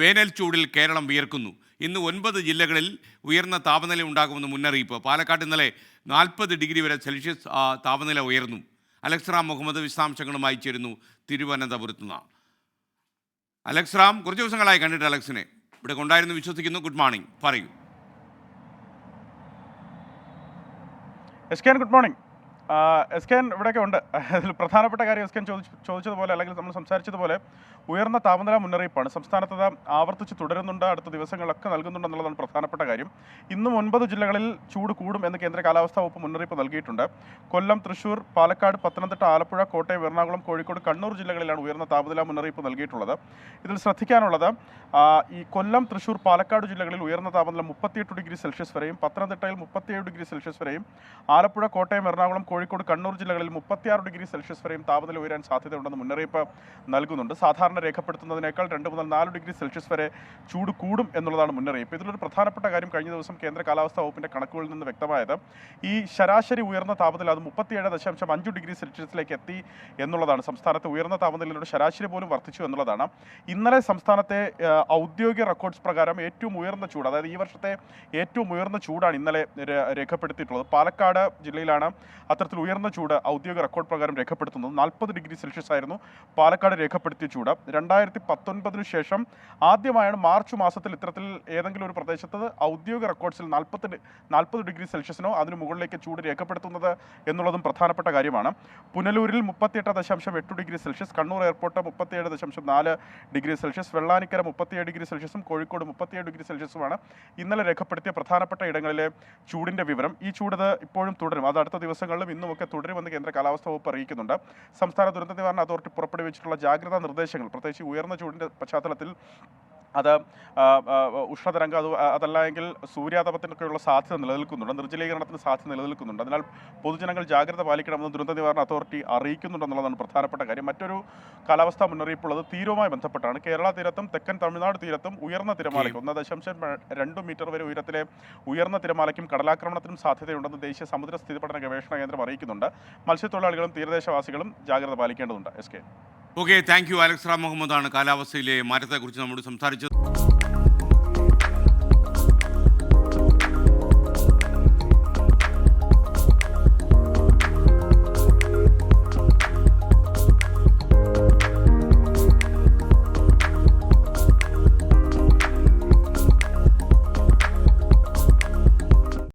വേനൽ ചൂടിൽ കേരളം വിയർക്കുന്നു. ഇന്ന് ഒൻപത് ജില്ലകളിൽ ഉയർന്ന താപനില ഉണ്ടാകുമെന്ന് മുന്നറിയിപ്പ്. പാലക്കാട് ഇന്നലെ നാൽപ്പത് ഡിഗ്രി വരെ സെൽഷ്യസ് താപനില ഉയർന്നു. അലക്സ്റാം മുഹമ്മദ് വിശദാംശങ്ങളുമായി ചേരുന്നു തിരുവനന്തപുരത്ത് നിന്ന്. അലക്സ്റാം കുറച്ച് ദിവസങ്ങളായി കണ്ടിട്ട് അലക്സിനെ. ഇവിടെ കൊണ്ടായിരുന്നു വിശ്വസിക്കുന്നു. Good morning. പറയൂ. S K good morning. S K ഇവിടെയൊക്കെ ഉണ്ട്. അതിൽ പ്രധാനപ്പെട്ട കാര്യം എസ് കെ ചോദിച്ചു ചോദിച്ചതുപോലെ അല്ലെങ്കിൽ നമ്മൾ സംസാരിച്ചതുപോലെ ഉയർന്ന താപനില മുന്നറിയിപ്പാണ്. സംസ്ഥാനത്ത് ആവർത്തിച്ച് തുടരുന്നുണ്ട്. അടുത്ത ദിവസങ്ങളൊക്കെ നൽകുന്നുണ്ട് എന്നുള്ളതാണ് പ്രധാനപ്പെട്ട കാര്യം. ഇന്നും ഒൻപത് ജില്ലകളിൽ ചൂട് കൂടും എന്ന് കേന്ദ്ര കാലാവസ്ഥാ വകുപ്പ് മുന്നറിയിപ്പ് നൽകിയിട്ടുണ്ട്. കൊല്ലം തൃശൂർ പാലക്കാട് പത്തനംതിട്ട ആലപ്പുഴ കോട്ടയം എറണാകുളം കോഴിക്കോട് കണ്ണൂർ ജില്ലകളിലാണ് ഉയർന്ന താപനില മുന്നറിയിപ്പ് നൽകിയിട്ടുള്ളത്. ഇതിൽ ശ്രദ്ധിക്കാനുള്ളത് ഈ കൊല്ലം തൃശൂർ പാലക്കാട് ജില്ലകളിൽ ഉയർന്ന താപനില മുപ്പത്തിയെട്ട് ഡിഗ്രി സെൽഷ്യസ് വരെയും പത്തനംതിട്ടയിൽ മുപ്പത്തിയേഴ് ഡിഗ്രി സെൽഷ്യസ് വരെയും ആലപ്പുഴ കോട്ടയം എറണാകുളം കോഴിക്കോട് കണ്ണൂർ ജില്ലകളിൽ മുപ്പത്തിയാറ് ഡിഗ്രി സെൽഷ്യസ് വരെയും താപനില ഉയരാൻ സാധ്യതയുണ്ടെന്ന് മുന്നറിയിപ്പ് നൽകുന്നുണ്ട്. സാധാരണ രേഖപ്പെടുത്തുന്നതിനേക്കാൾ രണ്ട് മുതൽ നാല് ഡിഗ്രി സെൽഷ്യസ് വരെ ചൂട് കൂടും എന്നുള്ളതാണ് മുന്നറിയിപ്പ്. ഇതിലൊരു പ്രധാനപ്പെട്ട കാര്യം കഴിഞ്ഞ ദിവസം കേന്ദ്ര കാലാവസ്ഥാ വകുപ്പിന്റെ കണക്കുകളിൽ നിന്ന് വ്യക്തമായത് ഈ ശരാശരി ഉയർന്ന താപനില അത് മുപ്പത്തിയേഴ് ദശാംശം അഞ്ച് ഡിഗ്രി സെൽഷ്യസിലേക്ക് എത്തി എന്നുള്ളതാണ്. സംസ്ഥാനത്തെ ഉയർന്ന താപനിലയുടെ ശരാശരി പോലും വർദ്ധിച്ചു എന്നുള്ളതാണ്. ഇന്നലെ സംസ്ഥാനത്തെ ഔദ്യോഗിക റെക്കോർഡ്സ് പ്രകാരം ഏറ്റവും ഉയർന്ന ചൂട് അതായത് ഈ വർഷത്തെ ഏറ്റവും ഉയർന്ന ചൂടാണ് ഇന്നലെ രേഖപ്പെടുത്തിയിട്ടുള്ളത്. പാലക്കാട് ജില്ലയിലാണ് അത്തരത്തിൽ ഉയർന്ന ചൂട് ഔദ്യോഗിക റെക്കോർഡ് പ്രകാരം രേഖപ്പെടുത്തുന്നത് നാൽപ്പത് ഡിഗ്രി സെൽഷ്യസ് ആയിരുന്നു. പാലക്കാട് രേഖപ്പെടുത്തിയ ചൂട്. രണ്ടായിരത്തി പത്തൊൻപതിനു ശേഷം ആദ്യമായാണ് മാർച്ച് മാസത്തിൽ ഇത്തരത്തിൽ ഏതെങ്കിലും ഒരു പ്രദേശത്ത് ഔദ്യോഗിക റെക്കോർഡ്സിൽ നാൽപ്പത്തി നാൽപ്പത് ഡിഗ്രി സെൽഷ്യസിനോ അതിന് മുകളിലേക്ക് ചൂട് രേഖപ്പെടുത്തുന്നത് എന്നുള്ളതും പ്രധാനപ്പെട്ട കാര്യമാണ്. പുനലൂരിൽ മുപ്പത്തിയെട്ട് ദശാംശം എട്ട് ഡിഗ്രി സെൽഷ്യസ് കണ്ണൂർ എയർപോർട്ട് മുപ്പത്തിയേഴ് ദശാംശം നാല് ഡിഗ്രി സെൽഷ്യസ് വെള്ളാനിക്കര മുപ്പത്തിയേഴ് ഡിഗ്രി സെൽഷ്യസും കോഴിക്കോട് മുപ്പത്തിയേഴ് ഡിഗ്രി സെൽഷ്യസുമാണ് ഇന്നലെ രേഖപ്പെടുത്തിയ പ്രധാനപ്പെട്ട ഇടങ്ങളിലെ ചൂടിന്റെ വിവരം. ഈ ചൂട് ഇത് ഇപ്പോഴും തുടരും. അത് അടുത്ത ദിവസങ്ങളിലും ഇന്നുമൊക്കെ തുടരുമെന്ന് കേന്ദ്ര കാലാവസ്ഥാ വകുപ്പ് അറിയിക്കുന്നുണ്ട്. സംസ്ഥാന ദുരന്ത നിവാരണ അതോറിറ്റി പുറപ്പെടുവിച്ചിട്ടുള്ള ജാഗ്രതാ നിർദ്ദേശങ്ങൾ പ്രത്യേകിച്ച് ഉയർന്ന ചൂടിന്റെ പശ്ചാത്തലത്തിൽ അത് ഉഷ്ണതരംഗം അത് അതല്ല എങ്കിൽ സൂര്യാതപത്തിനൊക്കെയുള്ള സാധ്യത നിലനിൽക്കുന്നുണ്ട്. നിർജലീകരണത്തിന് സാധ്യത നിലനിൽക്കുന്നുണ്ട്. അതിനാൽ പൊതുജനങ്ങൾ ജാഗ്രത പാലിക്കണമെന്ന് ദുരന്ത നിവാരണ അതോറിറ്റി അറിയിക്കുന്നുണ്ടെന്നുള്ളതാണ് പ്രധാനപ്പെട്ട കാര്യം. മറ്റൊരു കാലാവസ്ഥാ മുന്നറിയിപ്പുള്ളത് തീരവുമായി ബന്ധപ്പെട്ടാണ്. കേരള തീരത്തും തെക്കൻ തമിഴ്നാട് തീരത്തും ഉയർന്ന തിരമാലയ്ക്ക് ഒന്ന് ദശാംശം രണ്ട് മീറ്റർ വരെ ഉയരത്തിലെ ഉയർന്ന തിരമാലയ്ക്കും കടലാക്രമണത്തിനും സാധ്യതയുണ്ടെന്ന് ദേശീയ സമുദ്ര സ്ഥിതി പഠന ഗവേഷണ കേന്ദ്രം അറിയിക്കുന്നുണ്ട്. മത്സ്യത്തൊഴിലാളികളും തീരദേശവാസികളും ജാഗ്രത പാലിക്കേണ്ടതുണ്ട്. S K. Okay thank you Alex മുഹമ്മദാണ് കാലാവസ്ഥയിലെ മാറ്റത്തെക്കുറിച്ച് നമ്മോട് സംസാരിച്ചത്.